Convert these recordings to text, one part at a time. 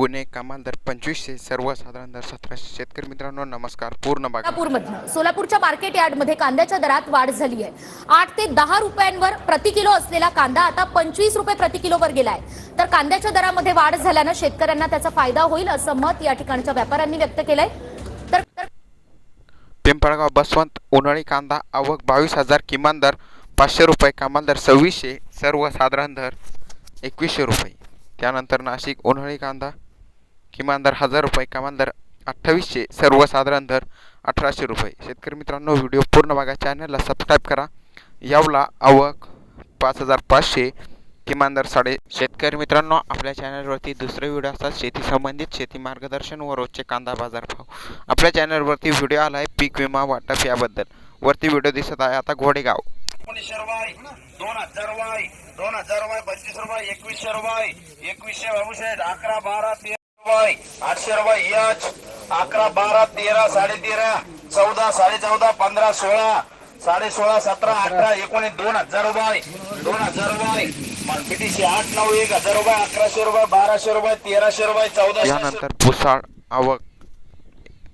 पुणे कमाल दर पंचवीसशे सर्वसाधारण दर सतराशे शेतकरी मित्रांनो नमस्कार. पूर्ण सोलापूरमधनं. सोलापूरच्या मार्केट यार्डमध्ये कांद्याच्या दरात वाढ झाली आहे. आठ ते दहा रुपयांवर प्रति किलो असलेला कांदा आता पंचवीस रुपये प्रति किलोवर गेलाय. तर कांद्याच्या दरामध्ये वाढ झाल्यानं शेतकऱ्यांना त्याचा फायदा होईल असं मत या ठिकाणच्या व्यापाऱ्यांनी व्यक्त केलंय. तर तर पिंपळगाव बसवंत उन्हाळी कांदा आवक बावीस हजार किमान दर पाचशे रुपये कमाल दर सव्वीसशे सर्वसाधारण दर एकवीसशे रुपये. त्यानंतर नाशिक उन्हाळी कांदा किमान दर हजार रुपये कमाल दर अठ्ठावीसशे सर्वसाधारण दर अठराशे रुपये. शेतकरी मित्रांनो व्हिडिओ पूर्ण बघा चॅनलला सबस्क्राईब करा. यावला आवक पाच हजार पाचशे किमान दर साडे शेतकरी मित्रांनो आपल्या चॅनलवरती दुसरे व्हिडिओ असतात शेती संबंधित शेती मार्गदर्शन व रोजचे कांदा बाजार भाव. आपल्या चॅनलवरती व्हिडिओ आला आहे पीक विमा वाटप याबद्दल. वरती व्हिडिओ दिसत आहे आता घोडेगाव. एकोणीसशे रुपये दोन हजार रुपये दोन हजार रुपये पंचवीस रुपये एकवीसशे रुपये एकवीसशे अकरा बारा आठशे रुपये यच अकरा बारा तेरा साडे तेरा चौदा साडे चौदा पंधरा सोळा साडे सोळा सतरा अठरा एकोणीस दोन हजार रुपये. दोन हजार रुपये. मार्केटीशी आठ नऊ एक हजार रुपये अकराशे रुपये बाराशे रुपये तेराशे रुपये चौदाशे यानंतर पुसाळ आवक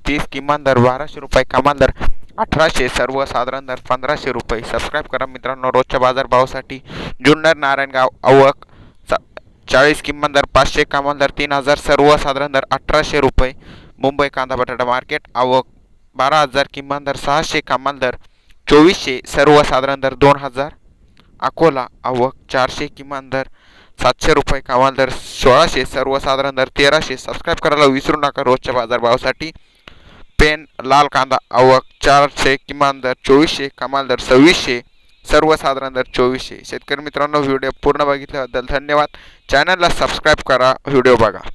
तीस किमान दर बाराशे रुपये कमाल दर अठराशे सर्वसाधारण दर पंधराशे रुपये. सबस्क्राईब करा मित्रांनो. रोजच्या बाजारभावासाठी जुन्नर नारायणगाव आवक चाळीस किमान दर पाचशे कमाल दर तीन हजार सर्वसाधारण दर अठराशे रुपये. मुंबई कांदा बटाटा मार्केट आवक बारा हजार किमान दर सहाशे कमाल दर चोवीसशे सर्वसाधारण दर दोन हजार. अकोला आवक चारशे किमान दर सातशे रुपये कमाल दर सोळाशे सर्वसाधारण दर तेराशे. सबस्क्राईब करायला विसरू नका रोजच्या बाजारभावासाठी. पेन लाल कांदा आवक चारशे किमान दर चोवीसशे कमाल दर सव्वीसशे. सर्वसाधारण दर चोवीसशे. शेतकरी मित्रांनो व्हिडिओ पूर्ण बघितल्याबद्दल धन्यवाद. चॅनलला सबस्क्राईब करा. व्हिडिओ बघा.